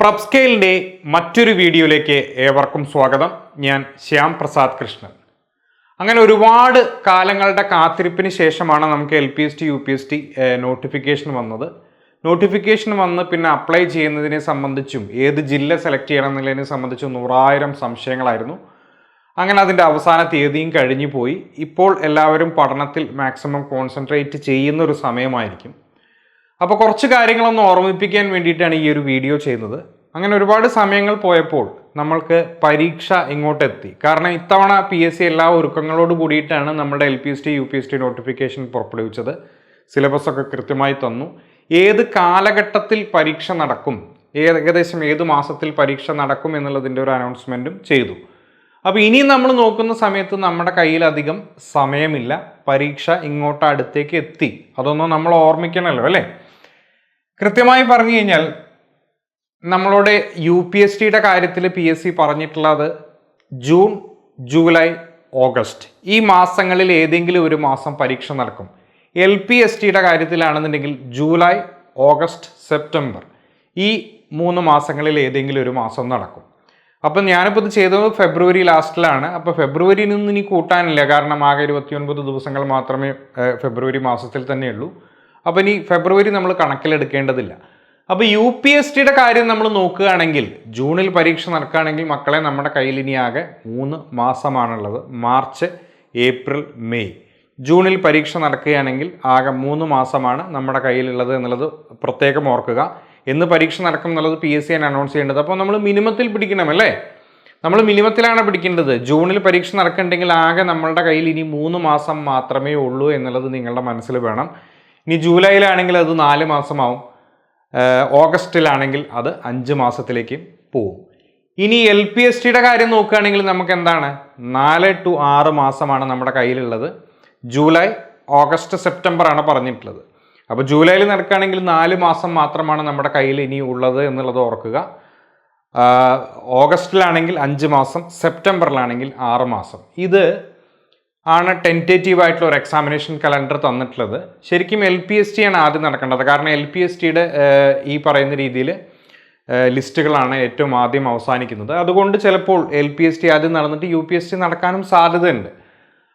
പ്രബ്സ്കെയിലിന്റെ മറ്റൊരു വീഡിയോയിലേക്ക് ഏവർക്കും സ്വാഗതം. ഞാൻ ശ്യാം പ്രസാദ് കൃഷ്ണൻ. അങ്ങനെ ഒരുപാട് കാലങ്ങളുടെ കാത്തിരിപ്പിന് ശേഷമാണ് നമുക്ക് L P S T U P S T notification വന്നത്. നോട്ടിഫിക്കേഷൻ വന്ന് പിന്നെ അപ്ലൈ ചെയ്യുന്നതിനെ സംബന്ധിച്ചും ഏത് ജില്ല സെലക്ട് ചെയ്യണം എന്നുള്ളതിനെ സംബന്ധിച്ചും നൂറായിരം സംശയങ്ങളായിരുന്നു. അങ്ങനെ അതിന്റെ അവസാന തീയതിയും കഴിഞ്ഞു പോയി ഇപ്പോൾ എല്ലാവരും പഠനത്തിൽ മാക്സിമം കോൺസെൻട്രേറ്റ് ചെയ്യുന്ന ഒരു സമയമായിരിക്കും. അപ്പോൾ കുറച്ച് കാര്യങ്ങളൊന്ന് ഓർമ്മിപ്പിക്കാൻ വേണ്ടിയിട്ടാണ് ഈ ഒരു വീഡിയോ ചെയ്യുന്നത്. അങ്ങനെ ഒരുപാട് സമയങ്ങൾ പോയപ്പോൾ നമ്മൾക്ക് പരീക്ഷ ഇങ്ങോട്ടെത്തി. കാരണം ഇത്തവണ പി എസ് സി എല്ലാ ഒരുക്കങ്ങളോട് കൂടിയിട്ടാണ് നമ്മുടെ L P S T U P S T notification പുറപ്പെടുവിച്ചത്. സിലബസ് ഒക്കെ കൃത്യമായി തന്നു. ഏത് കാലഘട്ടത്തിൽ പരീക്ഷ നടക്കും? ഏകദേശം ഏത് മാസത്തിൽ പരീക്ഷ നടക്കും എന്നുള്ളതിന്റെ ഒരു അനൗൺസ്മെന്റും ചെയ്തു. അപ്പോൾ ഇനി നമ്മൾ നോക്കുന്ന സമയത്ത് നമ്മുടെ കയ്യിലധികം സമയമില്ല. പരീക്ഷ ഇങ്ങോട്ട് അടുത്തേക്ക് എത്തി. അതൊന്നും നമ്മൾ ഓർമ്മിക്കണമല്ലോ അല്ലേ? കൃത്യമായി പറഞ്ഞു കഴിഞ്ഞാൽ നമ്മളുടെ യു പി എസ് ടിയുടെ കാര്യത്തിൽ പി എസ് സി പറഞ്ഞിട്ടുള്ളത് ജൂൺ ജൂലൈ ഓഗസ്റ്റ്. ഈ മാസങ്ങളിൽ ഏതെങ്കിലും ഒരു മാസം പരീക്ഷ നടക്കും. എൽ പി എസ് ടിയുടെ കാര്യത്തിലാണെന്നുണ്ടെങ്കിൽ ജൂലൈ ഓഗസ്റ്റ് സെപ്റ്റംബർ ഈ മൂന്ന് മാസങ്ങളിൽ ഏതെങ്കിലും ഒരു മാസം നടക്കും. അപ്പം ഞാനിപ്പോൾ ഇത് ചെയ്തത് ഫെബ്രുവരി ലാസ്റ്റിലാണ്. അപ്പോൾ ഫെബ്രുവരിയിൽ നിന്ന് ഇനി കൂട്ടാനില്ല. കാരണം ആകെ ഇരുപത്തിയൊൻപത് ദിവസങ്ങൾ മാത്രമേ ഫെബ്രുവരി മാസത്തിൽ തന്നെയുള്ളൂ. അപ്പോൾ ഇനി ഫെബ്രുവരി നമ്മൾ കണക്കിലെടുക്കേണ്ടതില്ല. അപ്പോൾ യു പി എസ് ടിയുടെ കാര്യം നമ്മൾ നോക്കുകയാണെങ്കിൽ ജൂണിൽ പരീക്ഷ നടക്കുകയാണെങ്കിൽ മക്കളെ നമ്മുടെ കയ്യിൽ ഇനി ആകെ മൂന്ന് മാസമാണുള്ളത്. March April May. ജൂണിൽ പരീക്ഷ നടക്കുകയാണെങ്കിൽ ആകെ മൂന്ന് മാസമാണ് നമ്മുടെ കയ്യിലുള്ളത് എന്നുള്ളത് പ്രത്യേകം ഓർക്കുക. എന്ന് പരീക്ഷ നടക്കും എന്നുള്ളത് പി എസ് സി ആണ് അനൗൺസ് ചെയ്യേണ്ടത്. അപ്പോൾ നമ്മൾ മിനിമത്തിൽ പിടിക്കണം അല്ലേ? നമ്മൾ മിനിമത്തിലാണ് പിടിക്കേണ്ടത്. ജൂണിൽ പരീക്ഷ നടക്കുന്നുണ്ടെങ്കിൽ ആകെ നമ്മളുടെ കയ്യിൽ ഇനി മൂന്ന് മാസം മാത്രമേ ഉള്ളൂ എന്നുള്ളത് നിങ്ങളുടെ മനസ്സിൽ വേണം. ഇനി ജൂലൈയിലാണെങ്കിൽ അത് നാല് മാസമാവും. ഓഗസ്റ്റിലാണെങ്കിൽ അത് അഞ്ച് മാസത്തിലേക്ക് പോവും. ഇനി എൽ പി എസ് ടിയുടെ കാര്യം നോക്കുകയാണെങ്കിൽ നമുക്ക് എന്താണ് നാല് ടു ആറ് മാസമാണ് നമ്മുടെ കയ്യിലുള്ളത്. ജൂലൈ ഓഗസ്റ്റ് സെപ്റ്റംബർ ആണ് പറഞ്ഞിട്ടുള്ളത്. അപ്പോൾ ജൂലൈയിൽ നടക്കുകയാണെങ്കിൽ നാല് മാസം മാത്രമാണ് നമ്മുടെ കയ്യിൽ ഇനി ഉള്ളത് എന്നുള്ളത് ഓർക്കുക. ഓഗസ്റ്റിലാണെങ്കിൽ അഞ്ച് മാസം സെപ്റ്റംബറിലാണെങ്കിൽ ആറ് മാസം. ഇത് ആണ് ടെന്റേറ്റീവ് ആയിട്ടുള്ള ഒരു എക്സാമിനേഷൻ കലണ്ടർ തന്നിട്ടുള്ളത്. ശരിക്കും എൽ പി എസ് ടി ആണ് ആദ്യം നടക്കേണ്ടത്. കാരണം എൽ പി എസ് ടിയുടെ ഈ പറയുന്ന രീതിയിൽ ലിസ്റ്റുകളാണ് ഏറ്റവും ആദ്യം അവസാനിക്കുന്നത്. അതുകൊണ്ട് ചിലപ്പോൾ എൽ പി എസ് ടി ആദ്യം നടന്നിട്ട് യു പി എസ് ടി നടക്കാനും സാധ്യതയുണ്ട്.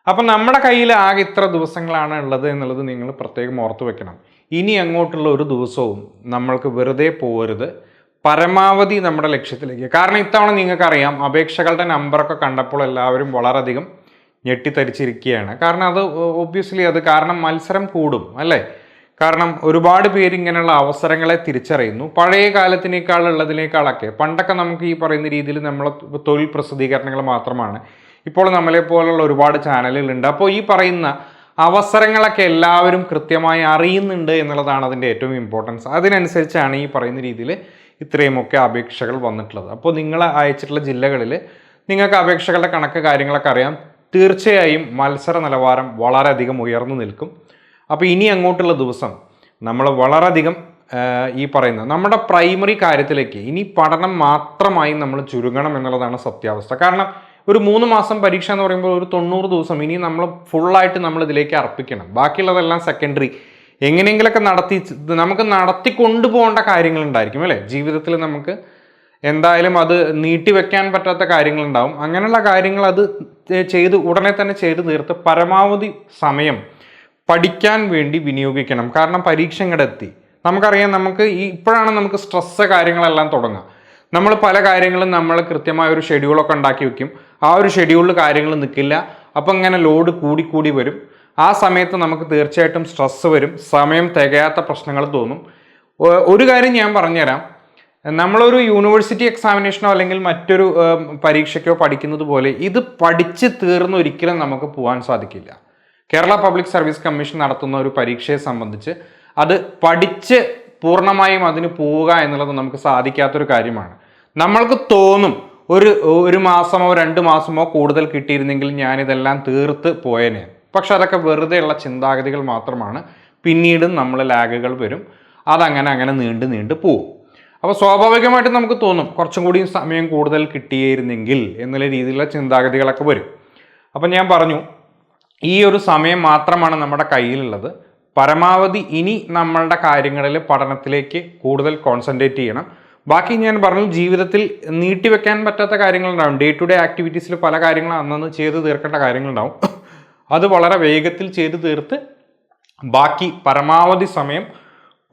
അപ്പം നമ്മുടെ കയ്യിൽ ആകെ ഇത്ര ദിവസങ്ങളാണ് ഉള്ളത് എന്നുള്ളത് നിങ്ങൾ പ്രത്യേകം ഓർത്തു വെക്കണം. ഇനി അങ്ങോട്ടുള്ള ഒരു ദിവസവും നമ്മൾക്ക് വെറുതെ പോകരുത് പരമാവധി നമ്മുടെ ലക്ഷ്യത്തിലേക്ക്. കാരണം ഇത്തവണ നിങ്ങൾക്കറിയാം അപേക്ഷകളുടെ നമ്പറൊക്കെ കണ്ടപ്പോൾ എല്ലാവരും വളരെയധികം ഞെട്ടിത്തരിച്ചിരിക്കുകയാണ്. കാരണം അത് ഒബ്വിയസ്ലി അത് കാരണം മത്സരം കൂടും അല്ലേ? കാരണം ഒരുപാട് പേര് ഇങ്ങനെയുള്ള അവസരങ്ങളെ തിരിച്ചറിയുന്നു. പഴയ കാലത്തിനേക്കാൾ ഉള്ളതിനേക്കാളൊക്കെ. പണ്ടൊക്കെ നമുക്ക് ഈ പറയുന്ന രീതിയിൽ നമ്മളെ തൊഴിൽ പ്രസിദ്ധീകരണങ്ങൾ മാത്രമാണ്. ഇപ്പോൾ നമ്മളെ പോലുള്ള ഒരുപാട് ചാനലുകളുണ്ട്. അപ്പോൾ ഈ പറയുന്ന അവസരങ്ങളൊക്കെ എല്ലാവരും കൃത്യമായി അറിയുന്നുണ്ട് എന്നുള്ളതാണ് അതിന്റെ ഏറ്റവും ഇമ്പോർട്ടൻസ് അതിനനുസരിച്ചാണ് ഈ പറയുന്ന രീതിയിൽ ഇത്രയുമൊക്കെ അപേക്ഷകൾ വന്നിട്ടുള്ളത്. അപ്പോൾ നിങ്ങൾ അയച്ചിട്ടുള്ള ജില്ലകളിൽ നിങ്ങൾക്ക് അപേക്ഷകളുടെ കണക്ക് കാര്യങ്ങളൊക്കെ അറിയാം. തീർച്ചയായും മത്സര നിലവാരം വളരെയധികം ഉയർന്നു നിൽക്കും. അപ്പോൾ ഇനി അങ്ങോട്ടുള്ള ദിവസം നമ്മൾ വളരെയധികം ഈ പറയുന്ന നമ്മുടെ പ്രൈമറി കാര്യത്തിലേക്ക് ഇനി പഠനം മാത്രമായി നമ്മൾ ചുരുങ്ങണം എന്നുള്ളതാണ് സത്യാവസ്ഥ. കാരണം ഒരു മൂന്ന് മാസം പരീക്ഷ എന്ന് പറയുമ്പോൾ ഒരു തൊണ്ണൂറ് ദിവസം ഇനി നമ്മൾ ഫുള്ളായിട്ട് നമ്മൾ ഇതിലേക്ക് അർപ്പിക്കണം. ബാക്കിയുള്ളതെല്ലാം സെക്കൻഡറി എങ്ങനെയെങ്കിലൊക്കെ നടത്തി നമുക്ക് നടത്തി കൊണ്ടുപോകേണ്ട കാര്യങ്ങളുണ്ടായിരിക്കും അല്ലേ? ജീവിതത്തിൽ നമുക്ക് എന്തായാലും അത് നീട്ടിവെക്കാൻ പറ്റാത്ത കാര്യങ്ങളുണ്ടാവും. അങ്ങനെയുള്ള കാര്യങ്ങൾ അത് ചെയ്ത് ഉടനെ തന്നെ ചെയ്ത് തീർത്ത് പരമാവധി സമയം പഠിക്കാൻ വേണ്ടി വിനിയോഗിക്കണം. കാരണം പരീക്ഷ ഇങ്ങോട്ട് എത്തി. നമുക്കറിയാം നമുക്ക് ഈ ഇപ്പോഴാണ് നമുക്ക് സ്ട്രെസ്സ് കാര്യങ്ങളെല്ലാം തുടങ്ങുക നമ്മൾ പല കാര്യങ്ങളും നമ്മൾ കൃത്യമായ ഒരു ഷെഡ്യൂളൊക്കെ ഉണ്ടാക്കി വെക്കും. ആ ഒരു ഷെഡ്യൂളിൽ കാര്യങ്ങൾ നിൽക്കില്ല അപ്പം ഇങ്ങനെ ലോഡ് കൂടിക്കൂടി കൂടി വരും. ആ സമയത്ത് നമുക്ക് തീർച്ചയായിട്ടും സ്ട്രെസ്സ് വരും. സമയം തികയാത്ത പ്രശ്നങ്ങൾ തോന്നും. ഒരു കാര്യം ഞാൻ പറഞ്ഞുതരാം. നമ്മളൊരു യൂണിവേഴ്സിറ്റി എക്സാമിനേഷനോ അല്ലെങ്കിൽ മറ്റൊരു പരീക്ഷയ്ക്കോ പഠിക്കുന്നത് പോലെ ഇത് പഠിച്ച് തീർന്ന് ഒരിക്കലും നമുക്ക് പോകാൻ സാധിക്കില്ല. കേരള പബ്ലിക് സർവീസ് കമ്മീഷൻ നടത്തുന്ന ഒരു പരീക്ഷയെ സംബന്ധിച്ച് അത് പഠിച്ച് പൂർണമായും അതിന് പോവുക എന്നുള്ളത് നമുക്ക് സാധിക്കാത്തൊരു കാര്യമാണ്. നമ്മൾക്ക് തോന്നും ഒരു ഒരു മാസമോ രണ്ട് മാസമോ കൂടുതൽ കിട്ടിയിരുന്നെങ്കിൽ ഞാനിതെല്ലാം തീർത്ത് പോയേനെ. പക്ഷെ അതൊക്കെ വെറുതെയുള്ള ചിന്താഗതികൾ മാത്രമാണ്. പിന്നീടും നമ്മൾ ലാഗുകൾ വരും. അതങ്ങനെ അങ്ങനെ നീണ്ട് നീണ്ട് പോവും. അപ്പോൾ സ്വാഭാവികമായിട്ട് നമുക്ക് തോന്നും കുറച്ചും കൂടി സമയം കൂടുതൽ കിട്ടിയിരുന്നെങ്കിൽ എന്നുള്ള രീതിയിലുള്ള ചിന്താഗതികളൊക്കെ വരും. അപ്പം ഞാൻ പറഞ്ഞു ഈ ഒരു സമയം മാത്രമാണ് നമ്മുടെ കയ്യിലുള്ളത്. പരമാവധി ഇനി നമ്മളുടെ കാര്യങ്ങളിൽ പഠനത്തിലേക്ക് കൂടുതൽ കോൺസെൻട്രേറ്റ് ചെയ്യണം. ബാക്കി ഞാൻ പറഞ്ഞു ജീവിതത്തിൽ നീട്ടിവെക്കാൻ പറ്റാത്ത കാര്യങ്ങളുണ്ടാവും. ഡേ ടു ഡേ ആക്ടിവിറ്റീസിൽ പല കാര്യങ്ങളും അന്നന്ന് ചെയ്ത് തീർക്കേണ്ട കാര്യങ്ങളുണ്ടാവും. അത് വളരെ വേഗത്തിൽ ചെയ്ത് തീർത്ത് ബാക്കി പരമാവധി സമയം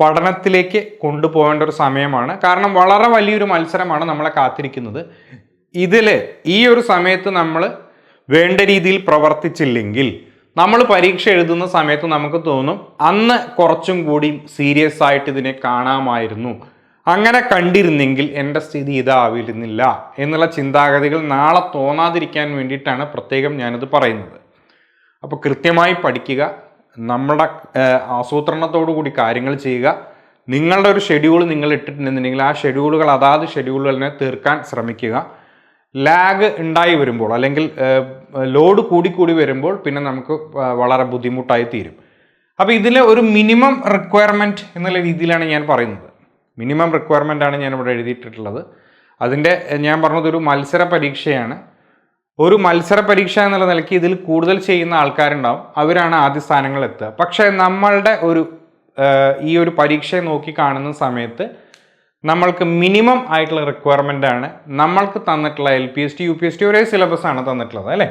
പഠനത്തിലേക്ക് കൊണ്ടുപോകേണ്ട ഒരു സമയമാണ്. കാരണം വളരെ വലിയൊരു മത്സരമാണ് നമ്മളെ കാത്തിരിക്കുന്നത്. ഇതിൽ ഈ ഒരു സമയത്ത് നമ്മൾ വേണ്ട രീതിയിൽ പ്രവർത്തിച്ചില്ലെങ്കിൽ നമ്മൾ പരീക്ഷ എഴുതുന്ന സമയത്ത് നമുക്ക് തോന്നും അന്ന് കുറച്ചും കൂടി സീരിയസ് ആയിട്ട് ഇതിനെ കാണാമായിരുന്നു. അങ്ങനെ കണ്ടിരുന്നെങ്കിൽ എന്റെ സ്ഥിതി ഇതാവിരുന്നില്ല എന്നുള്ള ചിന്താഗതികൾ നാളെ തോന്നാതിരിക്കാൻ വേണ്ടിയിട്ടാണ് പ്രത്യേകം ഞാനിത് പറയുന്നത്. അപ്പോൾ കൃത്യമായി പഠിക്കുക. നമ്മുടെ ആസൂത്രണത്തോടു കൂടി കാര്യങ്ങൾ ചെയ്യുക. നിങ്ങളുടെ ഒരു ഷെഡ്യൂൾ നിങ്ങൾ ഇട്ടിട്ടുണ്ടെന്നുണ്ടെങ്കിൽ ആ ഷെഡ്യൂളുകൾ അതാത് ഷെഡ്യൂളുകളെ തീർക്കാൻ ശ്രമിക്കുക. ലാഗ് ഉണ്ടായി വരുമ്പോൾ അല്ലെങ്കിൽ ലോഡ് കൂടിക്കൂടി വരുമ്പോൾ പിന്നെ നമുക്ക് വളരെ ബുദ്ധിമുട്ടായി തീരും. അപ്പോൾ ഇതിൽ ഒരു മിനിമം റിക്വയർമെന്റ് എന്നുള്ള രീതിയിലാണ് ഞാൻ പറയുന്നത്. മിനിമം റിക്വയർമെന്റ് ആണ് ഞാൻ ഇവിടെ എഴുതിയിട്ടുള്ളത്. അതിന്റെ ഞാൻ പറഞ്ഞത് ഒരു മത്സര പരീക്ഷയാണ്. ഒരു മത്സര പരീക്ഷ എന്നുള്ള നിലയ്ക്ക് ഇതിൽ കൂടുതൽ ചെയ്യുന്ന ആൾക്കാരുണ്ടാവും. അവരാണ് ആദ്യ സ്ഥാനങ്ങളിൽ എത്തുക. പക്ഷേ നമ്മളുടെ ഒരു ഈ ഒരു പരീക്ഷയെ നോക്കി കാണുന്ന സമയത്ത് നമ്മൾക്ക് മിനിമം ആയിട്ടുള്ള റിക്വയർമെന്റ് ആണ്. നമ്മൾക്ക് തന്നിട്ടുള്ള L P S T U P S T ഒരേ സിലബസ് ആണ് തന്നിട്ടുള്ളത് അല്ലേ?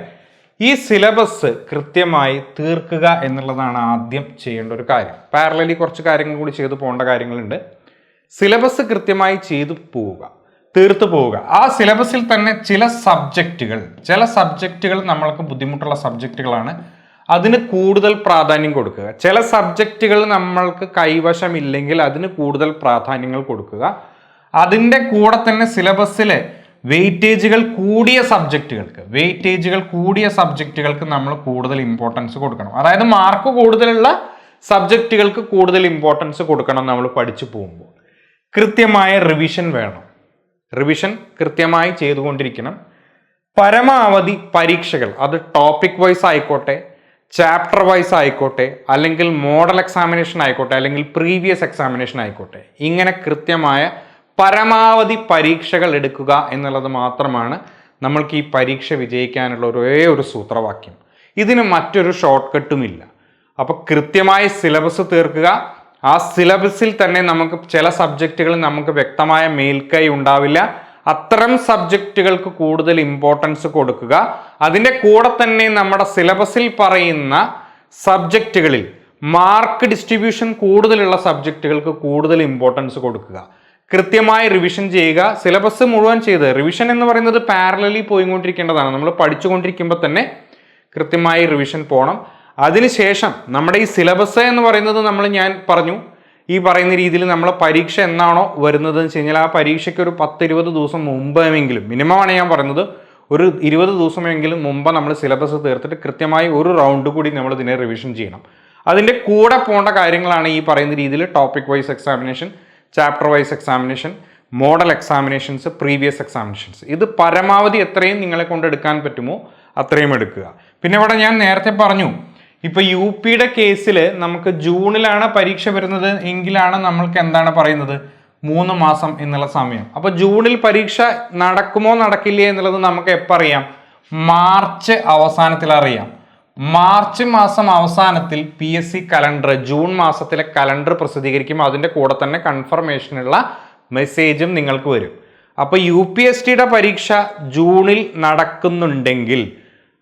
ഈ സിലബസ് കൃത്യമായി തീർക്കുക എന്നുള്ളതാണ് ആദ്യം ചെയ്യേണ്ട ഒരു കാര്യം. പാരലലി കുറച്ച് കാര്യങ്ങൾ കൂടി ചെയ്തു പോകേണ്ട കാര്യങ്ങളുണ്ട്. സിലബസ് കൃത്യമായി ചെയ്തു പോവുക. തീർത്തു പോവുക. ആ സിലബസിൽ തന്നെ ചില സബ്ജക്റ്റുകൾ ചില സബ്ജക്റ്റുകൾ നമ്മൾക്ക് ബുദ്ധിമുട്ടുള്ള സബ്ജക്റ്റുകളാണ്. അതിന് കൂടുതൽ പ്രാധാന്യം കൊടുക്കുക. ചില സബ്ജക്റ്റുകൾ നമ്മൾക്ക് കൈവശമില്ലെങ്കിൽ അതിന് കൂടുതൽ പ്രാധാന്യങ്ങൾ കൊടുക്കുക. അതിന്റെ കൂടെ തന്നെ സിലബസിലെ വെയിറ്റേജുകൾ കൂടിയ സബ്ജക്റ്റുകൾക്ക് വെയിറ്റേജുകൾ കൂടിയ സബ്ജക്റ്റുകൾക്ക് നമ്മൾ കൂടുതൽ ഇമ്പോർട്ടൻസ് കൊടുക്കണം. അതായത് മാർക്ക് കൂടുതലുള്ള സബ്ജക്റ്റുകൾക്ക് കൂടുതൽ ഇമ്പോർട്ടൻസ് കൊടുക്കണം നമ്മൾ പഠിച്ചു പോകുമ്പോൾ. കൃത്യമായ റിവിഷൻ വേണം. റിവിഷൻ കൃത്യമായി ചെയ്തുകൊണ്ടിരിക്കണം. പരമാവധി പരീക്ഷകൾ അത് ടോപ്പിക് വൈസ് ആയിക്കോട്ടെ ചാപ്റ്റർ വൈസ് ആയിക്കോട്ടെ അല്ലെങ്കിൽ മോഡൽ എക്സാമിനേഷൻ ആയിക്കോട്ടെ അല്ലെങ്കിൽ പ്രീവിയസ് എക്സാമിനേഷൻ ആയിക്കോട്ടെ. ഇങ്ങനെ കൃത്യമായ പരമാവധി പരീക്ഷകൾ എടുക്കുക എന്നുള്ളത് മാത്രമാണ് നമ്മൾക്ക് ഈ പരീക്ഷ വിജയിക്കാനുള്ള ഒരേ ഒരു സൂത്രവാക്യം. ഇതിന് മറ്റൊരു ഷോർട്ട് കട്ടുമില്ല അപ്പോൾ കൃത്യമായി സിലബസ് തീർക്കുക ആ സിലബസിൽ തന്നെ നമുക്ക് ചില സബ്ജക്റ്റുകൾ നമുക്ക് വ്യക്തമായ മേൽക്കൈ ഉണ്ടാവില്ല. അത്തരം സബ്ജക്റ്റുകൾക്ക് കൂടുതൽ ഇമ്പോർട്ടൻസ് കൊടുക്കുക. അതിന്റെ കൂടെ തന്നെ നമ്മുടെ സിലബസിൽ പറയുന്ന സബ്ജക്റ്റുകളിൽ മാർക്ക് ഡിസ്ട്രിബ്യൂഷൻ കൂടുതലുള്ള സബ്ജക്റ്റുകൾക്ക് കൂടുതൽ ഇമ്പോർട്ടൻസ് കൊടുക്കുക. കൃത്യമായി റിവിഷൻ ചെയ്യുക. സിലബസ് മുഴുവൻ ചെയ്ത് റിവിഷൻ എന്ന് പറയുന്നത് പാരലലി പോയിക്കൊണ്ടിരിക്കേണ്ടതാണ്. നമ്മൾ പഠിച്ചുകൊണ്ടിരിക്കുമ്പോൾ തന്നെ കൃത്യമായി റിവിഷൻ പോകണം അതിനുശേഷം നമ്മുടെ ഈ സിലബസ് എന്ന് പറയുന്നത് നമ്മൾ ഞാൻ പറഞ്ഞു. ഈ പറയുന്ന രീതിയിൽ നമ്മൾ പരീക്ഷ എന്നാണോ വരുന്നത് എന്ന് വെച്ച് കഴിഞ്ഞാൽ ആ പരീക്ഷയ്ക്ക് ഒരു പത്തിരുപത് ദിവസം മുമ്പെങ്കിലും മിനിമമാണ് ഞാൻ പറയുന്നത്. ഒരു ഇരുപത് ദിവസമെങ്കിലും മുമ്പ് നമ്മൾ സിലബസ് തീർത്തിട്ട് കൃത്യമായി ഒരു റൗണ്ട് കൂടി നമ്മൾ ഇതിനെ റിവിഷൻ ചെയ്യണം. അതിന്റെ കൂടെ പോകേണ്ട കാര്യങ്ങളാണ് ഈ പറയുന്ന രീതിയിൽ topic wise examination chapter wise examination model examinations previous examinations ഇത് പരമാവധി എത്രയും നിങ്ങളെ കൊണ്ട് എടുക്കാൻ പറ്റുമോ അത്രയും എടുക്കുക. പിന്നെ ഇവിടെ ഞാൻ നേരത്തെ പറഞ്ഞു ഇപ്പൊ യു പിയുടെ കേസിൽ നമുക്ക് ജൂണിലാണ് പരീക്ഷ വരുന്നത് എങ്കിലാണ് നമ്മൾക്ക് എന്താണ് പറയുന്നത്? മൂന്ന് മാസം എന്നുള്ള സമയം. അപ്പൊ ജൂണിൽ പരീക്ഷ നടക്കുമോ നടക്കില്ലേ എന്നുള്ളത് നമുക്ക് എപ്പോൾ അറിയാം? മാർച്ച് അവസാനത്തിൽ അറിയാം. മാർച്ച് മാസം അവസാനത്തിൽ P S C calendar June മാസത്തിലെ കലണ്ടർ പ്രസിദ്ധീകരിക്കും. അതിന്റെ കൂടെ തന്നെ കൺഫർമേഷനുള്ള മെസ്സേജും നിങ്ങൾക്ക് വരും. അപ്പോൾ യു പി എസ് ടിയുടെ പരീക്ഷ ജൂണിൽ നടക്കുന്നുണ്ടെങ്കിൽ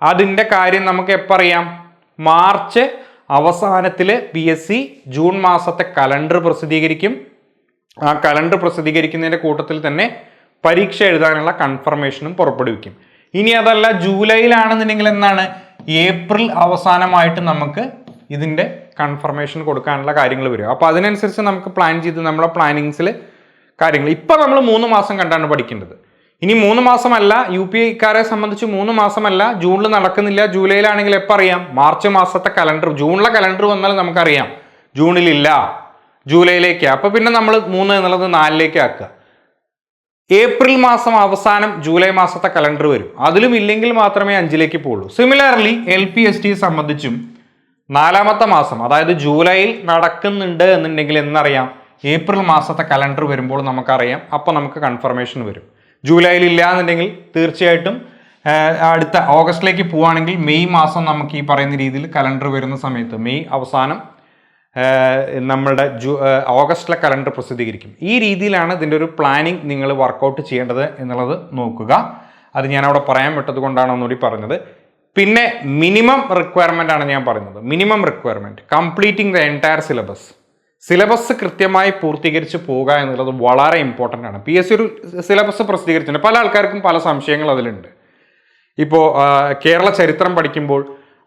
അതിന്റെ കാര്യം നമുക്ക് എപ്പോൾ അറിയാം? മാർച്ച് അവസാനത്തിൽ പി എസ് സി ജൂൺ മാസത്തെ കലണ്ടർ പ്രസിദ്ധീകരിക്കും. ആ കലണ്ടർ പ്രസിദ്ധീകരിക്കുന്നതിന്റെ കൂട്ടത്തിൽ തന്നെ പരീക്ഷ എഴുതാനുള്ള കൺഫർമേഷനും പുറപ്പെടുവിക്കും. ഇനി അതല്ല ജൂലൈയിലാണെന്നുണ്ടെങ്കിൽ എന്താണ്? ഏപ്രിൽ അവസാനമായിട്ട് നമുക്ക് ഇതിന്റെ കൺഫർമേഷൻ കൊടുക്കാനുള്ള കാര്യങ്ങൾ വരും. അപ്പോൾ അതിനനുസരിച്ച് നമുക്ക് പ്ലാൻ ചെയ്ത് നമ്മുടെ പ്ലാനിങ്സിൽ കാര്യങ്ങൾ. ഇപ്പം നമ്മൾ മൂന്ന് മാസം കണ്ടാണ് പഠിക്കേണ്ടത്. ഇനി മൂന്ന് മാസമല്ല യു പി ഐക്കാരെ സംബന്ധിച്ച് മൂന്ന് മാസമല്ല ജൂണിൽ നടക്കുന്നില്ല. ജൂലൈയിലാണെങ്കിൽ എപ്പോൾ അറിയാം? മാർച്ച് മാസത്തെ കലണ്ടർ ജൂണിലെ കലണ്ടർ വന്നാൽ നമുക്കറിയാം. ജൂണിലില്ല. ജൂലൈയിലേക്ക്. അപ്പോൾ പിന്നെ നമ്മൾ മൂന്ന് എന്നുള്ളത് നാലിലേക്ക് ആക്കുക. ഏപ്രിൽ മാസം അവസാനം ജൂലൈ മാസത്തെ കലണ്ടർ വരും. അതിലും ഇല്ലെങ്കിൽ മാത്രമേ അഞ്ചിലേക്ക് പോകുള്ളൂ similarly L P S T സംബന്ധിച്ചും നാലാമത്തെ മാസം അതായത് ജൂലൈയിൽ നടക്കുന്നുണ്ട് എന്നുണ്ടെങ്കിൽ എന്നറിയാം. ഏപ്രിൽ മാസത്തെ കലണ്ടർ വരുമ്പോൾ നമുക്കറിയാം. അപ്പോൾ നമുക്ക് കൺഫർമേഷൻ വരും. ജൂലൈയിൽ ഇല്ല എന്നുണ്ടെങ്കിൽ തീർച്ചയായിട്ടും അടുത്ത ഓഗസ്റ്റിലേക്ക് പോവുകയാണെങ്കിൽ മെയ് മാസം നമുക്ക് ഈ പറയുന്ന രീതിയിൽ കലണ്ടർ വരുന്ന സമയത്ത് മെയ് അവസാനം നമ്മളുടെ ജൂ ഓഗസ്റ്റിലെ കലണ്ടർ പ്രസിദ്ധീകരിക്കും. ഈ രീതിയിലാണ് ഇതിന്റെ ഒരു പ്ലാനിങ് നിങ്ങൾ വർക്കൗട്ട് ചെയ്യേണ്ടത് എന്നുള്ളത് നോക്കുക. അത് ഞാൻ അവിടെ പറയാൻ വിട്ടത് കൊണ്ടാണ് ഒന്നുകൂടി പറഞ്ഞത്. പിന്നെ മിനിമം റിക്വയർമെന്റ് ആണ് ഞാൻ പറയുന്നത്. Minimum requirement completing the entire syllabus syllabus കൃത്യമായി പൂർത്തീകരിച്ച് പോവുക എന്നുള്ളത് വളരെ ഇമ്പോർട്ടന്റ് ആണ്. പി എസ് സി ഒരു സിലബസ് പ്രസിദ്ധീകരിച്ചിട്ടുണ്ട്. പല ആൾക്കാർക്കും പല സംശയങ്ങൾ അതിലുണ്ട്. ഇപ്പോൾ കേരള ചരിത്രം പഠിക്കുമ്പോൾ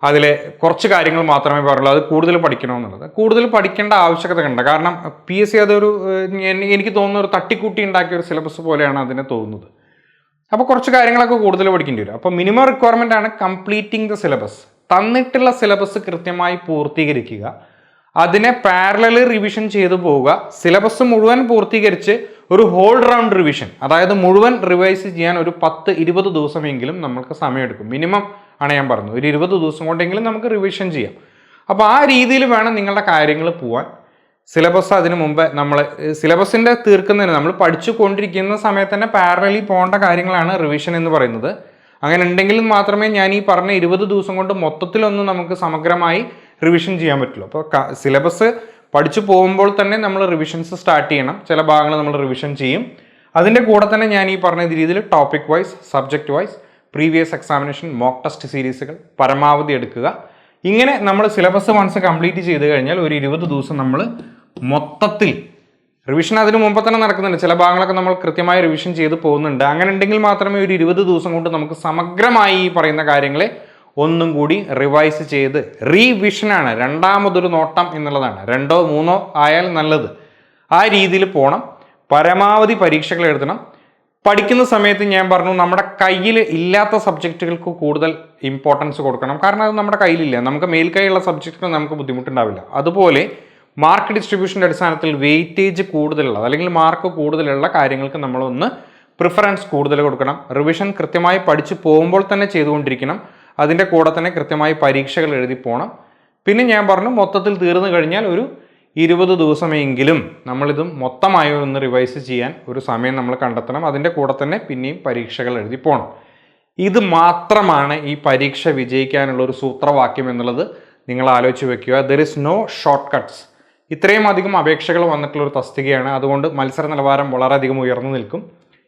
അതിലെ കുറച്ച് കാര്യങ്ങൾ മാത്രമേ പറയുള്ളൂ. അത് കൂടുതൽ പഠിക്കണമെന്നുള്ളത് കൂടുതൽ പഠിക്കേണ്ട ആവശ്യകത ഉണ്ട്. കാരണം പി എസ് സി അതൊരു എനിക്ക് തോന്നുന്ന ഒരു തട്ടിക്കൂട്ടി ഉണ്ടാക്കിയ ഒരു സിലബസ് പോലെയാണ് അതിനെ തോന്നുന്നത്. അപ്പോൾ കുറച്ച് കാര്യങ്ങളൊക്കെ കൂടുതൽ പഠിക്കേണ്ടി വരും. അപ്പോൾ മിനിമം റിക്വയർമെന്റ് ആണ് കംപ്ലീറ്റിംഗ് ദ സിലബസ് തന്നിട്ടുള്ള സിലബസ് കൃത്യമായി പൂർത്തീകരിക്കുക. അതിനെ പാരലലി റിവിഷൻ ചെയ്തു പോവുക. സിലബസ് മുഴുവൻ പൂർത്തീകരിച്ച് ഒരു ഹോൾ റൗണ്ട് റിവിഷൻ അതായത് മുഴുവൻ റിവൈസ് ചെയ്യാൻ ഒരു പത്ത് ഇരുപത് ദിവസമെങ്കിലും നമ്മൾക്ക് സമയമെടുക്കും. മിനിമം ആണ് ഞാൻ പറഞ്ഞത്. ഒരു ഇരുപത് ദിവസം കൊണ്ടെങ്കിലും നമുക്ക് റിവിഷൻ ചെയ്യാം. അപ്പോൾ ആ രീതിയിൽ വേണം നിങ്ങളുടെ കാര്യങ്ങൾ പോവാൻ. സിലബസ് അതിന് മുമ്പ് നമ്മൾ സിലബസിന്റെ തീർക്കുന്നതിന് നമ്മൾ പഠിച്ചു കൊണ്ടിരിക്കുന്ന സമയത്ത് തന്നെ പാരലി പോകേണ്ട കാര്യങ്ങളാണ് റിവിഷൻ എന്ന് പറയുന്നത്. അങ്ങനെ ഉണ്ടെങ്കിൽ മാത്രമേ ഞാൻ ഈ പറഞ്ഞ ഇരുപത് ദിവസം കൊണ്ട് മൊത്തത്തിലൊന്നും നമുക്ക് സമഗ്രമായി റിവിഷൻ ചെയ്യാൻ പറ്റുള്ളൂ. അപ്പോൾ സിലബസ് പഠിച്ചു പോകുമ്പോൾ തന്നെ നമ്മൾ റിവിഷൻസ് സ്റ്റാർട്ട് ചെയ്യണം. ചില ഭാഗങ്ങൾ നമ്മൾ റിവിഷൻ ചെയ്യും. അതിന്റെ കൂടെ തന്നെ ഞാൻ ഈ പറഞ്ഞ രീതിയിൽ topic wise subject wise previous examination mock test സീരീസുകൾ പരമാവധി എടുക്കുക. ഇങ്ങനെ നമ്മൾ സിലബസ് വൺസ് കംപ്ലീറ്റ് ചെയ്ത് കഴിഞ്ഞാൽ ഒരു ഇരുപത് ദിവസം നമ്മൾ മൊത്തത്തിൽ റിവിഷൻ അതിന് മുമ്പ് തന്നെ നടക്കുന്നുണ്ട്. ചില ഭാഗങ്ങളൊക്കെ നമ്മൾ കൃത്യമായി റിവിഷൻ ചെയ്ത് പോകുന്നുണ്ട്. അങ്ങനെ ഉണ്ടെങ്കിൽ മാത്രമേ ഒരു ഇരുപത് ദിവസം കൊണ്ട് നമുക്ക് സമഗ്രമായി ഈ പറയുന്ന കാര്യങ്ങളെ ഒന്നും കൂടി റിവൈസ് ചെയ്ത് റീവിഷനാണ് രണ്ടാമതൊരു നോട്ടം എന്നുള്ളതാണ്. രണ്ടോ മൂന്നോ ആയാൽ നല്ലത്. ആ രീതിയിൽ പോകണം പരമാവധി പരീക്ഷകൾ എഴുതണം. പഠിക്കുന്ന സമയത്ത് ഞാൻ പറഞ്ഞു നമ്മുടെ കയ്യിൽ ഇല്ലാത്ത സബ്ജക്റ്റുകൾക്ക് കൂടുതൽ ഇമ്പോർട്ടൻസ് കൊടുക്കണം. കാരണം അത് നമ്മുടെ കയ്യിലില്ല. നമുക്ക് മേൽക്കൈയുള്ള സബ്ജക്റ്റുകൾ നമുക്ക് ബുദ്ധിമുട്ടുണ്ടാവില്ല. അതുപോലെ മാർക്ക് ഡിസ്ട്രിബ്യൂഷന്റെ അടിസ്ഥാനത്തിൽ വെയിറ്റേജ് കൂടുതലുള്ള അല്ലെങ്കിൽ മാർക്ക് കൂടുതലുള്ള കാര്യങ്ങൾക്ക് നമ്മളൊന്ന് പ്രിഫറൻസ് കൂടുതൽ കൊടുക്കണം. റിവിഷൻ കൃത്യമായി പഠിച്ചു പോകുമ്പോൾ തന്നെ ചെയ്തുകൊണ്ടിരിക്കണം. അതിന്റെ കൂടെ തന്നെ കൃത്യമായി പരീക്ഷകൾ എഴുതി പോകണം പിന്നെ ഞാൻ പറഞ്ഞു മൊത്തത്തിൽ തീർന്നു കഴിഞ്ഞാൽ ഒരു ഇരുപത് ദിവസമെങ്കിലും നമ്മളിതും മൊത്തമായി ഒന്ന് റിവൈസ് ചെയ്യാൻ ഒരു സമയം നമ്മൾ കണ്ടെത്തണം. അതിന്റെ കൂടെ തന്നെ പിന്നെയും പരീക്ഷകൾ എഴുതി പോകണം ഇത് മാത്രമാണ് ഈ പരീക്ഷ വിജയിക്കാനുള്ള ഒരു സൂത്രവാക്യം എന്നുള്ളത് നിങ്ങൾ ആലോചിച്ച് വെക്കുക. There is no shortcuts ഇത്രയും അധികം അപേക്ഷകൾ വന്നിട്ടുള്ള ഒരു തസ്തികയാണ്. അതുകൊണ്ട് മത്സര നിലവാരം വളരെയധികം ഉയർന്നു നിൽക്കും.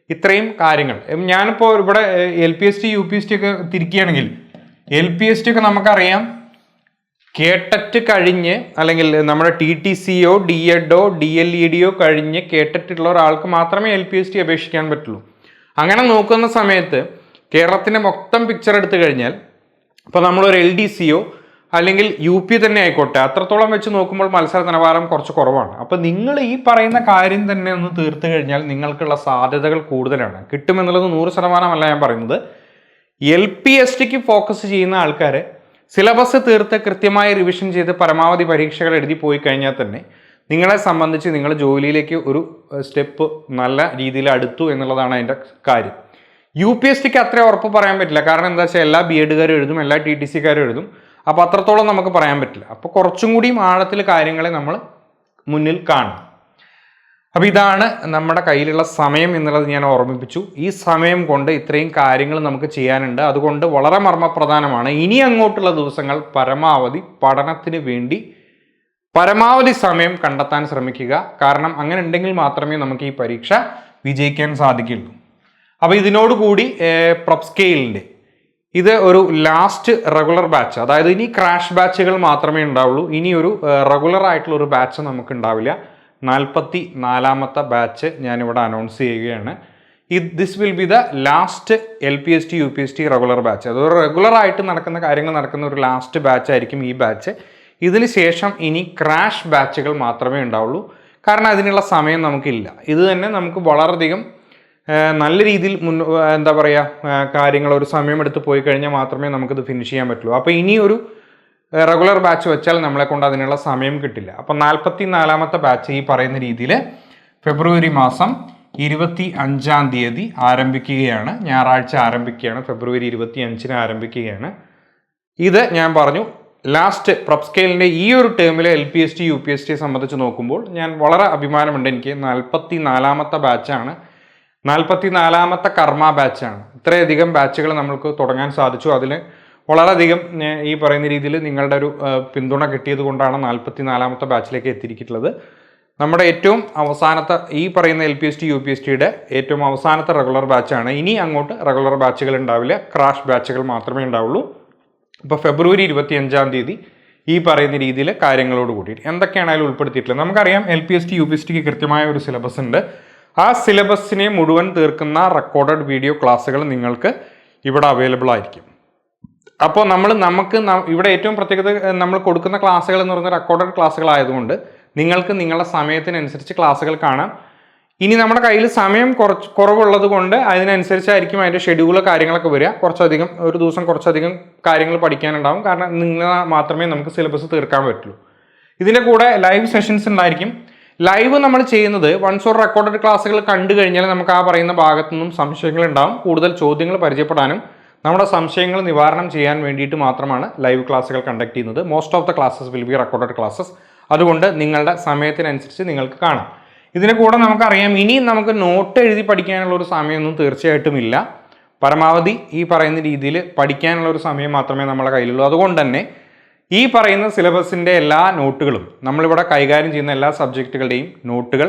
ഇത്രയും കാര്യങ്ങൾ. ഞാനിപ്പോൾ ഇവിടെ L P S T U P S T ഒക്കെ തിരിക്കുകയാണെങ്കിൽ എൽ പി എസ് ടി ഒക്കെ നമുക്കറിയാം. കേട്ടറ്റ് കഴിഞ്ഞ് അല്ലെങ്കിൽ നമ്മുടെ ടി ടി സിയോ ഡി എഡോ ഡി എൽ ഇ ഡിയോ കഴിഞ്ഞ് കേട്ടിട്ടുള്ള ഒരാൾക്ക് മാത്രമേ എൽ പി എസ് ടി അപേക്ഷിക്കാൻ പറ്റുള്ളൂ. അങ്ങനെ നോക്കുന്ന സമയത്ത് കേരളത്തിന്റെ മൊത്തം പിക്ചർ എടുത്തു കഴിഞ്ഞാൽ ഇപ്പോൾ നമ്മളൊരു എൽ ഡി സിയോ അല്ലെങ്കിൽ യു പി തന്നെ ആയിക്കോട്ടെ അത്രത്തോളം വെച്ച് നോക്കുമ്പോൾ മത്സര നിലവാരം കുറച്ച് കുറവാണ്. അപ്പോൾ നിങ്ങൾ ഈ പറയുന്ന കാര്യം തന്നെ ഒന്ന് തീർത്തു കഴിഞ്ഞാൽ നിങ്ങൾക്കുള്ള സാധ്യതകൾ കൂടുതലാണ്. കിട്ടുമെന്നുള്ളത് നൂറ് ശതമാനമല്ല ഞാൻ പറയുന്നത്. എൽ പി എസ് ടിക്ക് ഫോക്കസ് ചെയ്യുന്ന ആൾക്കാർ സിലബസ് തീർത്ത് കൃത്യമായി റിവിഷൻ ചെയ്ത് പരമാവധി പരീക്ഷകൾ എഴുതി പോയി കഴിഞ്ഞാൽ തന്നെ നിങ്ങളെ സംബന്ധിച്ച് നിങ്ങൾ ജോലിയിലേക്ക് ഒരു സ്റ്റെപ്പ് നല്ല രീതിയിൽ അടുത്തു എന്നുള്ളതാണ് അതിന്റെ കാര്യം. യു പി എസ് ടിക്ക് അത്ര ഉറപ്പ് പറയാൻ പറ്റില്ല. കാരണം എന്താ വെച്ചാൽ എല്ലാ ബി എഡുകാരും എഴുതും എല്ലാ ടി ടി സിക്കാരും എഴുതും. അപ്പോൾ അത്രത്തോളം നമുക്ക് പറയാൻ പറ്റില്ല. അപ്പോൾ കുറച്ചും കൂടിയും ആഴത്തിൽ കാര്യങ്ങളെ നമ്മൾ മുന്നിൽ കാണും അപ്പോൾ ഇതാണ് നമ്മുടെ കയ്യിലുള്ള സമയം എന്നുള്ളത് ഞാൻ ഓർമ്മിപ്പിച്ചു. ഈ സമയം കൊണ്ട് ഇത്രയും കാര്യങ്ങൾ നമുക്ക് ചെയ്യാനുണ്ട്. അതുകൊണ്ട് വളരെ മർമ്മപ്രധാനമാണ്. ഇനി അങ്ങോട്ടുള്ള ദിവസങ്ങൾ പരമാവധി പഠനത്തിന് വേണ്ടി പരമാവധി സമയം കണ്ടെത്താൻ ശ്രമിക്കുക. കാരണം അങ്ങനെ ഉണ്ടെങ്കിൽ മാത്രമേ നമുക്ക് ഈ പരീക്ഷ വിജയിക്കാൻ സാധിക്കുള്ളൂ അപ്പോൾ ഇതിനോടുകൂടി പ്രൊപ് സ്കെയിലിന്റെ ഇത് ഒരു ലാസ്റ്റ് റെഗുലർ ബാച്ച് അതായത് ഇനി ക്രാഷ് ബാച്ചുകൾ മാത്രമേ ഉണ്ടാവുള്ളൂ. ഇനി ഒരു റെഗുലർ ആയിട്ടുള്ള ഒരു ബാച്ച് നമുക്ക് ഉണ്ടാവില്ല. നാൽപ്പത്തി നാലാമത്തെ ബാച്ച് ഞാനിവിടെ അനൗൺസ് ചെയ്യുകയാണ്. ഇത് this will be the last L P S T U P S T regular batch അതൊരു റെഗുലർ ആയിട്ട് നടക്കുന്ന കാര്യങ്ങൾ നടക്കുന്ന ഒരു ലാസ്റ്റ് ബാച്ച് ആയിരിക്കും ഈ ബാച്ച് ഇതിന് ശേഷം ഇനി ക്രാഷ് ബാച്ചുകൾ മാത്രമേ ഉണ്ടാവുള്ളൂ. കാരണം അതിനുള്ള സമയം നമുക്കില്ല. ഇത് തന്നെ നമുക്ക് വളരെയധികം നല്ല രീതിയിൽ മുൻ എന്താ പറയുക കാര്യങ്ങൾ ഒരു സമയമെടുത്ത് പോയി കഴിഞ്ഞാൽ മാത്രമേ നമുക്കിത് ഫിനിഷ് ചെയ്യാൻ പറ്റുള്ളൂ. അപ്പോൾ ഇനി ഒരു റെഗുലർ ബാച്ച് വെച്ചാൽ നമ്മളെ കൊണ്ട് അതിനുള്ള സമയം കിട്ടില്ല. അപ്പോൾ നാൽപ്പത്തി നാലാമത്തെ ബാച്ച് ഈ പറയുന്ന രീതിയിൽ ഫെബ്രുവരി മാസം ഇരുപത്തി അഞ്ചാം തീയതി ആരംഭിക്കുകയാണ്. ഞായറാഴ്ച ആരംഭിക്കുകയാണ്. ഫെബ്രുവരി ഇരുപത്തി അഞ്ചിന് ആരംഭിക്കുകയാണ്. ഇത് ഞാൻ പറഞ്ഞു ലാസ്റ്റ് പ്രൊപ് സ്കെയിലിന്റെ ഈ ഒരു ടേമിലെ L P S T U P S ടിയെ സംബന്ധിച്ച് നോക്കുമ്പോൾ ഞാൻ വളരെ അഭിമാനമുണ്ട് എനിക്ക്. നാൽപ്പത്തി നാലാമത്തെ ബാച്ചാണ് നാൽപ്പത്തി നാലാമത്തെ കർമ്മ ബാച്ചാണ് ഇത്രയധികം ബാച്ചുകൾ നമ്മൾക്ക് തുടങ്ങാൻ സാധിച്ചു. അതിൽ വളരെയധികം ഈ പറയുന്ന രീതിയിൽ നിങ്ങളുടെ ഒരു പിന്തുണ കിട്ടിയത് കൊണ്ടാണ് നാൽപ്പത്തി നാലാമത്തെ ബാച്ചിലേക്ക് എത്തിയിരിക്കുന്നത്. നമ്മുടെ ഏറ്റവും അവസാനത്തെ ഈ പറയുന്ന L P S T U P S ടിയുടെ ഏറ്റവും അവസാനത്തെ റെഗുലർ ബാച്ചാണ്. ഇനി അങ്ങോട്ട് റെഗുലർ ബാച്ചുകൾ ഉണ്ടാവില്ല. ക്രാഷ് ബാച്ചുകൾ മാത്രമേ ഉണ്ടാവുള്ളൂ. ഇപ്പോൾ ഫെബ്രുവരി ഇരുപത്തി അഞ്ചാം തീയതി ഈ പറയുന്ന രീതിയിൽ കാര്യങ്ങളോട് കൂടിയിട്ട്. എന്തൊക്കെയാണ് അതിൽ ഉൾപ്പെടുത്തിയിട്ടുള്ളത്? നമുക്കറിയാം L P S T U P S tick കൃത്യമായ ഒരു സിലബസ് ഉണ്ട്. ആ സിലബസിനെ മുഴുവൻ തീർക്കുന്ന റെക്കോർഡഡ് വീഡിയോ ക്ലാസ്സുകൾ നിങ്ങൾക്ക് ഇവിടെ അവൈലബിൾ ആയിരിക്കും. അപ്പോൾ നമ്മൾ നമുക്ക് ഇവിടെ ഏറ്റവും പ്രത്യേകത നമ്മൾ കൊടുക്കുന്ന ക്ലാസ്സുകൾ എന്ന് പറയുന്നത് റെക്കോർഡഡ് ക്ലാസ്സുകളായതുകൊണ്ട് നിങ്ങൾക്ക് നിങ്ങളുടെ സമയത്തിനനുസരിച്ച് ക്ലാസ്സുകൾ കാണാം. ഇനി നമ്മുടെ കയ്യിൽ സമയം കുറച്ച് കുറവുള്ളത് കൊണ്ട് അതിനനുസരിച്ചായിരിക്കും അതിന്റെ ഷെഡ്യൂൾ കാര്യങ്ങളൊക്കെ വരിക. കുറച്ചധികം ഒരു ദിവസം കുറച്ചധികം കാര്യങ്ങൾ പഠിക്കാനുണ്ടാവും. കാരണം നിങ്ങൾ മാത്രമേ നമുക്ക് സിലബസ് തീർക്കാൻ പറ്റുള്ളൂ. ഇതിന്റെ കൂടെ ലൈവ് സെഷൻസ് ഉണ്ടായിരിക്കും. ലൈവ് നമ്മൾ ചെയ്യുന്നത് വൺസ് ഓർ റെക്കോർഡഡ് ക്ലാസ്സുകൾ കണ്ടു കഴിഞ്ഞാൽ നമുക്ക് ആ പറയുന്ന ഭാഗത്തു നിന്നും സംശയങ്ങൾ ഉണ്ടാവും. കൂടുതൽ ചോദ്യങ്ങൾ പരിചയപ്പെടാനും നമ്മുടെ സംശയങ്ങൾ നിവാരണം ചെയ്യാൻ വേണ്ടിയിട്ട് മാത്രമാണ് ലൈവ് ക്ലാസ്സുകൾ കണ്ടക്ട് ചെയ്യുന്നത്. Most of the classes will be recorded classes അതുകൊണ്ട് നിങ്ങളുടെ സമയത്തിനനുസരിച്ച് നിങ്ങൾക്ക് കാണാം. ഇതിന് കൂടെ നമുക്കറിയാം ഇനിയും നമുക്ക് നോട്ട് എഴുതി പഠിക്കാനുള്ള ഒരു സമയമൊന്നും തീർച്ചയായിട്ടും ഇല്ല. പരമാവധി ഈ പറയുന്ന രീതിയിൽ പഠിക്കാനുള്ള ഒരു സമയം മാത്രമേ നമ്മുടെ കയ്യിലുള്ളൂ. അതുകൊണ്ട് തന്നെ ഈ പറയുന്ന സിലബസിന്റെ എല്ലാ നോട്ടുകളും നമ്മളിവിടെ കൈകാര്യം ചെയ്യുന്ന എല്ലാ സബ്ജക്റ്റുകളുടെയും നോട്ടുകൾ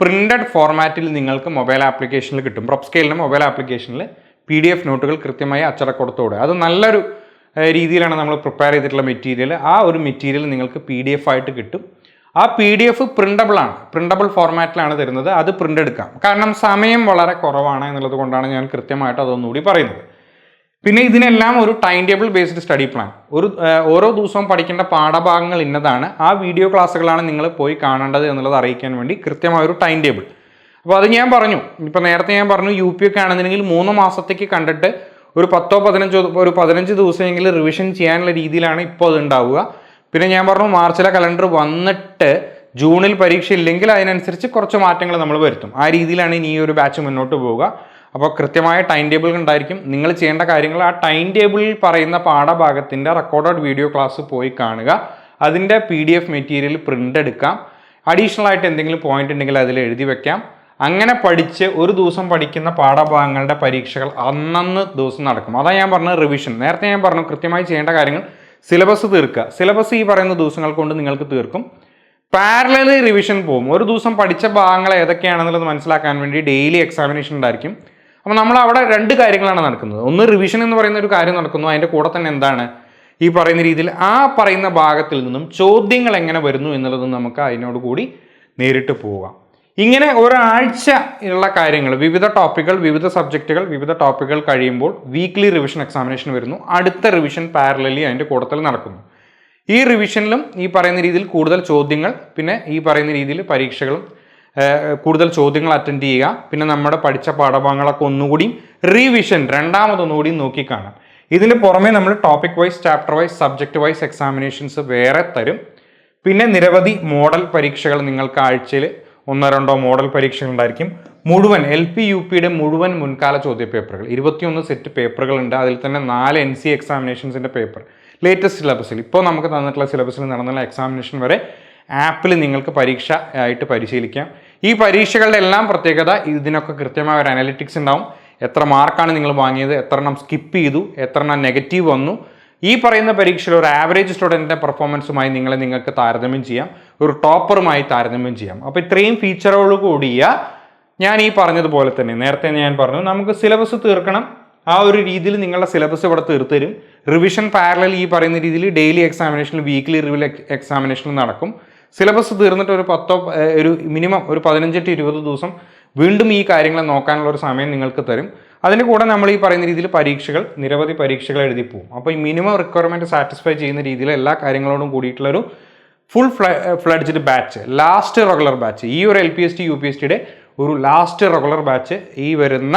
പ്രിന്റഡ് ഫോർമാറ്റിൽ നിങ്ങൾക്ക് മൊബൈൽ ആപ്ലിക്കേഷനിൽ കിട്ടും. പ്രൊപ്സ്കെയിലിന്റെ മൊബൈൽ ആപ്ലിക്കേഷനിൽ പി ഡി എഫ് നോട്ടുകൾ കൃത്യമായി അച്ചടക്കത്തോടെ അത് നല്ലൊരു രീതിയിലാണ് നമ്മൾ പ്രിപ്പയർ ചെയ്തിട്ടുള്ള മെറ്റീരിയൽ ആ ഒരു മെറ്റീരിയൽ നിങ്ങൾക്ക് പി ഡി എഫ് ആയിട്ട് കിട്ടും. ആ പി ഡി എഫ് പ്രിന്റബിൾ ആണ്. പ്രിന്റബിൾ ഫോർമാറ്റിലാണ് തരുന്നത്. അത് പ്രിന്റ് എടുക്കാം. കാരണം സമയം വളരെ കുറവാണ് എന്നുള്ളത് കൊണ്ടാണ് ഞാൻ കൃത്യമായിട്ട് അതൊന്നുകൂടി പറയുന്നത്. പിന്നെ ഇതിനെല്ലാം ഒരു time table based study plan ഒരു ഓരോ ദിവസവും പഠിക്കേണ്ട പാഠഭാഗങ്ങൾ ഇന്നതാണ്. ആ വീഡിയോ ക്ലാസ്സുകളാണ് നിങ്ങൾ പോയി കാണേണ്ടത് എന്നുള്ളത് അറിയിക്കാൻ വേണ്ടി കൃത്യമായ ഒരു ടൈം ടേബിൾ അപ്പോൾ അത് ഞാൻ പറഞ്ഞു. ഇപ്പോൾ നേരത്തെ ഞാൻ പറഞ്ഞു യു പി ഒക്കെ ആണെന്നുണ്ടെങ്കിൽ മൂന്ന് മാസത്തേക്ക് കണ്ടിട്ട് ഒരു പത്തോ പതിനഞ്ചോ ഒരു പതിനഞ്ച് ദിവസമെങ്കിലും റിവിഷൻ ചെയ്യാനുള്ള രീതിയിലാണ് ഇപ്പോൾ അത് ഉണ്ടാവുക. പിന്നെ ഞാൻ പറഞ്ഞു മാർച്ചിലെ കലണ്ടർ വന്നിട്ട് ജൂണിൽ പരീക്ഷ ഇല്ലെങ്കിൽ അതിനനുസരിച്ച് കുറച്ച് മാറ്റങ്ങൾ നമ്മൾ വരുത്തും. ആ രീതിയിലാണ് ഇനി ഈ ഒരു ബാച്ച് മുന്നോട്ട് പോവുക. അപ്പോൾ കൃത്യമായ ടൈം ടേബിൾ ഉണ്ടായിരിക്കും. നിങ്ങൾ ചെയ്യേണ്ട കാര്യങ്ങൾ ആ ടൈം ടേബിളിൽ പറയുന്ന പാഠഭാഗത്തിന്റെ റെക്കോർഡഡ് വീഡിയോ ക്ലാസ് പോയി കാണുക. അതിന്റെ P D F material print എടുക്കാം. അഡീഷണൽ ആയിട്ട് എന്തെങ്കിലും പോയിന്റ് ഉണ്ടെങ്കിൽ അതിൽ എഴുതി വെക്കാം. അങ്ങനെ പഠിച്ച് ഒരു ദിവസം പഠിക്കുന്ന പാഠഭാഗങ്ങളുടെ പരീക്ഷകൾ അന്നന്ന് ദിവസം നടക്കും. അതാണ് ഞാൻ പറഞ്ഞത് റിവിഷൻ നേരത്തെ ഞാൻ പറഞ്ഞു കൃത്യമായി ചെയ്യേണ്ട കാര്യങ്ങൾ സിലബസ് തീർക്കുക. സിലബസ് ഈ പറയുന്ന ദിവസങ്ങൾ കൊണ്ട് നിങ്ങൾക്ക് തീർക്കും. പാരലലി റിവിഷൻ പോകും. ഒരു ദിവസം പഠിച്ച ഭാഗങ്ങൾ ഏതൊക്കെയാണെന്നുള്ളത് മനസ്സിലാക്കാൻ വേണ്ടി ഡെയിലി എക്സാമിനേഷൻ ഉണ്ടായിരിക്കും. അപ്പോൾ നമ്മൾ അവിടെ രണ്ട് കാര്യങ്ങളാണ് നടക്കുന്നത്. ഒന്ന് റിവിഷൻ എന്ന് പറയുന്ന ഒരു കാര്യം നടക്കുന്നു. അതിന്റെ കൂടെ തന്നെ എന്താണ്? ഈ പറയുന്ന രീതിയിൽ ആ പറയുന്ന ഭാഗത്തിൽ നിന്നും ചോദ്യങ്ങൾ എങ്ങനെ വരുന്നു എന്നുള്ളത് നമുക്ക് അതിനോട് കൂടി നേരിട്ട് പോകാം. ഇങ്ങനെ ഒരാഴ്ച ഉള്ള കാര്യങ്ങൾ വിവിധ ടോപ്പിക്കുകൾ വിവിധ സബ്ജക്റ്റുകൾ വിവിധ ടോപ്പിക്കുകൾ കഴിയുമ്പോൾ വീക്ക്ലി റിവിഷൻ എക്സാമിനേഷൻ വരുന്നു. അടുത്ത റിവിഷൻ പാരലലി അതിന്റെ കൂട്ടത്തിൽ നടക്കുന്നു. ഈ റിവിഷനിലും ഈ പറയുന്ന രീതിയിൽ കൂടുതൽ ചോദ്യങ്ങൾ പിന്നെ ഈ പറയുന്ന രീതിയിൽ പരീക്ഷകളും കൂടുതൽ ചോദ്യങ്ങൾ അറ്റൻഡ് ചെയ്യുക. പിന്നെ നമ്മുടെ പഠിച്ച പാഠഭാഗങ്ങളൊക്കെ ഒന്നുകൂടി റിവിഷൻ രണ്ടാമതൊന്നുകൂടി നോക്കിക്കാണാം. ഇതിന് പുറമെ നമ്മൾ topic wise chapter wise subject wise examinations വേറെ തരും. പിന്നെ നിരവധി മോഡൽ പരീക്ഷകൾ നിങ്ങൾക്ക് ആഴ്ചയിൽ ഒന്നോ രണ്ടോ മോഡൽ പരീക്ഷകൾ ഉണ്ടായിരിക്കും മുഴുവൻ എൽ പി യു പിയുടെ മുഴുവൻ മുൻകാല ചോദ്യ പേപ്പറുകൾ ഇരുപത്തിയൊന്ന് സെറ്റ് പേപ്പറുകൾ ഉണ്ട് അതിൽ തന്നെ നാല് എൻ സി എക്സാമിനേഷൻസിന്റെ പേപ്പർ ലേറ്റസ്റ്റ് സിലബസിൽ ഇപ്പോൾ നമുക്ക് തന്നിട്ടുള്ള സിലബസിൽ നടന്നുള്ള എക്സാമിനേഷൻ വരെ ആപ്പിൽ നിങ്ങൾക്ക് പരീക്ഷ ആയിട്ട് പരിശീലിക്കാം. ഈ പരീക്ഷകളുടെ എല്ലാം പ്രത്യേകത ഇതിനൊക്കെ കൃത്യമായ ഒരു അനലിറ്റിക്സ് ഉണ്ടാവും. എത്ര മാർക്കാണ് നിങ്ങൾ വാങ്ങിയത് എത്ര എണ്ണം സ്കിപ്പ് ചെയ്തു എത്ര എണ്ണം നെഗറ്റീവ് വന്നു ഈ പറയുന്ന പരീക്ഷയിൽ ഒരു ആവറേജ് സ്റ്റുഡന്റിന്റെ പെർഫോമൻസുമായി നിങ്ങളെ നിങ്ങൾക്ക് താരതമ്യം ചെയ്യാം. ഒരു ടോപ്പറുമായി താരതമ്യം ചെയ്യാം. അപ്പോൾ ഇത്രയും ഫീച്ചറോട് കൂടിയ ഞാൻ ഈ പറഞ്ഞതുപോലെ തന്നെ നേരത്തെ ഞാൻ പറഞ്ഞു നമുക്ക് സിലബസ് തീർക്കണം. ആ ഒരു രീതിയിൽ നിങ്ങളുടെ സിലബസ് ഇവിടെ തീർത്തരും റിവിഷൻ പാരലൽ ഈ പറയുന്ന രീതിയിൽ ഡെയിലി എക്സാമിനേഷനിൽ വീക്ക്ലി റിവിൽ എക്സാമിനേഷനിൽ നടക്കും. സിലബസ് തീർന്നിട്ട് ഒരു പത്തോ ഒരു മിനിമം ഒരു പതിനഞ്ച് ടു ഇരുപത് ദിവസം വീണ്ടും ഈ കാര്യങ്ങൾ നോക്കാനുള്ള ഒരു സമയം നിങ്ങൾക്ക് തരും. അതിന് കൂടെ നമ്മൾ ഈ പറയുന്ന രീതിയിൽ പരീക്ഷകൾ നിരവധി പരീക്ഷകൾ എഴുതി പോകും അപ്പോൾ ഈ മിനിമം റിക്വയർമെന്റ് സാറ്റിസ്ഫൈ ചെയ്യുന്ന രീതിയിൽ എല്ലാ കാര്യങ്ങളോടും കൂടിയിട്ടുള്ളൊരു full fledged batch last regular batch ഈ ഒരു L P S T U P S ടിയുടെ ഒരു ലാസ്റ്റ് റെഗുലർ ബാച്ച് ഈ വരുന്ന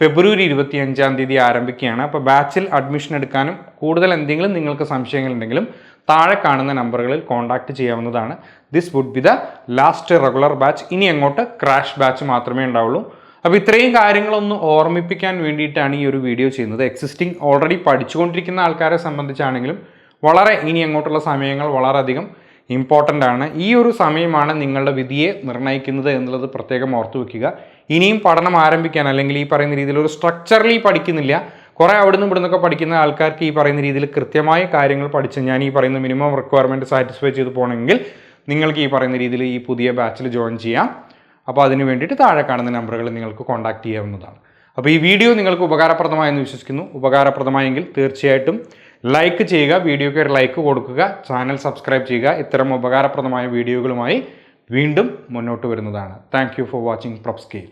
ഫെബ്രുവരി ഇരുപത്തി അഞ്ചാം തീയതി ആരംഭിക്കുകയാണ്. അപ്പോൾ ബാച്ചിൽ അഡ്മിഷൻ എടുക്കാനും കൂടുതൽ എന്തെങ്കിലും നിങ്ങൾക്ക് സംശയങ്ങളുണ്ടെങ്കിലും താഴെ കാണുന്ന നമ്പറുകളിൽ കോൺടാക്ട് ചെയ്യാവുന്നതാണ്. This would be the last regular batch ഇനി അങ്ങോട്ട് ക്രാഷ് ബാച്ച് മാത്രമേ ഉണ്ടാവുള്ളൂ. അപ്പോൾ ഇത്രയും കാര്യങ്ങളൊന്ന് ഓർമ്മിപ്പിക്കാൻ വേണ്ടിയിട്ടാണ് ഈ ഒരു വീഡിയോ ചെയ്യുന്നത്. എക്സിസ്റ്റിംഗ് ഓൾറെഡി പഠിച്ചുകൊണ്ടിരിക്കുന്ന ആൾക്കാരെ സംബന്ധിച്ചാണെങ്കിലും വളരെ ഇനി അങ്ങോട്ടുള്ള സമയങ്ങൾ വളരെയധികം ഇമ്പോർട്ടന്റ് ആണ്. ഈ ഒരു സമയമാണ് നിങ്ങളുടെ വിധിയെ നിർണയിക്കുന്നത് എന്നുള്ളത് പ്രത്യേകം ഓർത്തു വെക്കുക. ഇനിയും പഠനം ആരംഭിക്കാൻ അല്ലെങ്കിൽ ഈ പറയുന്ന രീതിയിൽ ഒരു സ്ട്രക്ചറലി പഠിക്കുന്നില്ല കുറേ അവിടെ നിന്ന് ഇവിടുന്നൊക്കെ പഠിക്കുന്ന ആൾക്കാർക്ക് ഈ പറയുന്ന രീതിയിൽ കൃത്യമായ കാര്യങ്ങൾ പഠിച്ച് ഞാൻ ഈ പറയുന്ന മിനിമം റിക്വയർമെന്റ് സാറ്റിസ്ഫൈ ചെയ്ത് പോകണമെങ്കിൽ നിങ്ങൾക്ക് ഈ പറയുന്ന രീതിയിൽ ഈ പുതിയ ബാച്ചിൽ ജോയിൻ ചെയ്യാം. അപ്പോൾ അതിന് വേണ്ടിയിട്ട് താഴെ കാണുന്ന നമ്പറുകൾ നിങ്ങൾക്ക് കോൺടാക്ട് ചെയ്യാവുന്നതാണ്. അപ്പോൾ ഈ വീഡിയോ നിങ്ങൾക്ക് ഉപകാരപ്രദമായെന്ന് വിശ്വസിക്കുന്നു. ഉപകാരപ്രദമായെങ്കിൽ തീർച്ചയായിട്ടും ലൈക്ക് ചെയ്യുക വീഡിയോയ്ക്ക് ഒരു ലൈക്ക് കൊടുക്കുക ചാനൽ സബ്സ്ക്രൈബ് ചെയ്യുക. ഇത്തരം ഉപകാരപ്രദമായ വീഡിയോകളുമായി വീണ്ടും മുന്നോട്ട് വരുന്നതാണ്. Thank for watching prop scale